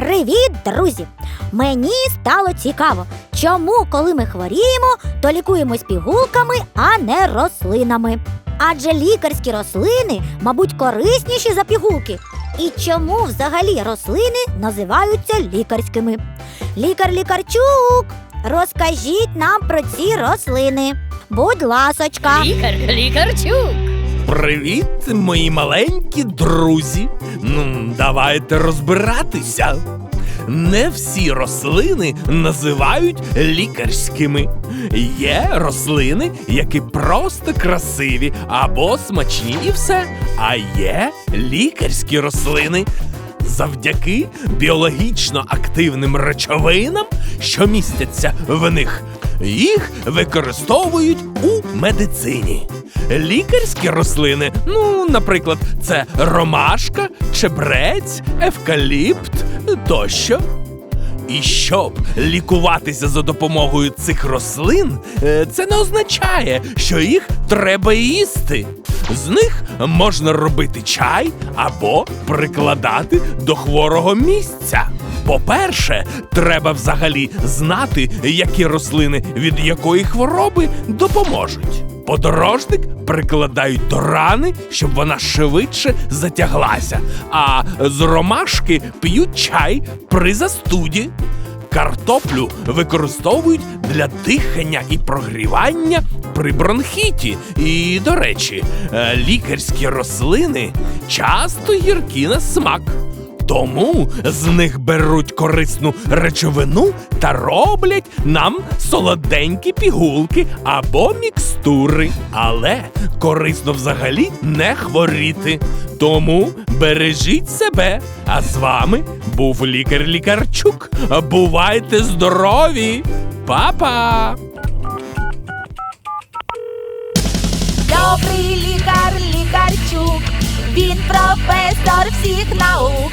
Привіт, друзі! Мені стало цікаво, чому, коли ми хворіємо, то лікуємось пігулками, а не рослинами. Адже лікарські рослини, мабуть, корисніші за пігулки. І чому взагалі рослини називаються лікарськими? Лікар лікарчук, розкажіть нам про ці рослини. Будь ласочка. Лікар, лікарчук. Привіт, мої маленькі друзі. Ну, давайте розбиратися. Не всі рослини називають лікарськими. Є рослини, які просто красиві або смачні і все. А є лікарські рослини. Завдяки біологічно активним речовинам, що містяться в них, їх використовують у медицині. Лікарські рослини, ну, наприклад, це ромашка, чебрець, евкаліпт тощо. І щоб лікуватися за допомогою цих рослин, е, це не означає, що їх треба їсти. З них можна робити чай або прикладати до хворого місця. По-перше, треба взагалі знати, які рослини від якої хвороби допоможуть. Подорожник прикладають до рани, щоб вона швидше затяглася. А з ромашки п'ють чай при застуді. Картоплю використовують для дихання і прогрівання при бронхіті. І, до речі, е, лікарські рослини часто гіркі на смак. Тому з них беруть корисну речовину та роблять нам солоденькі пігулки або мікстури. Але корисно взагалі не хворіти. Тому бережіть себе. А з вами був лікар Лікарчук. Бувайте здорові! Па-па! Добрий лікар, лікарчук, він професор всіх наук,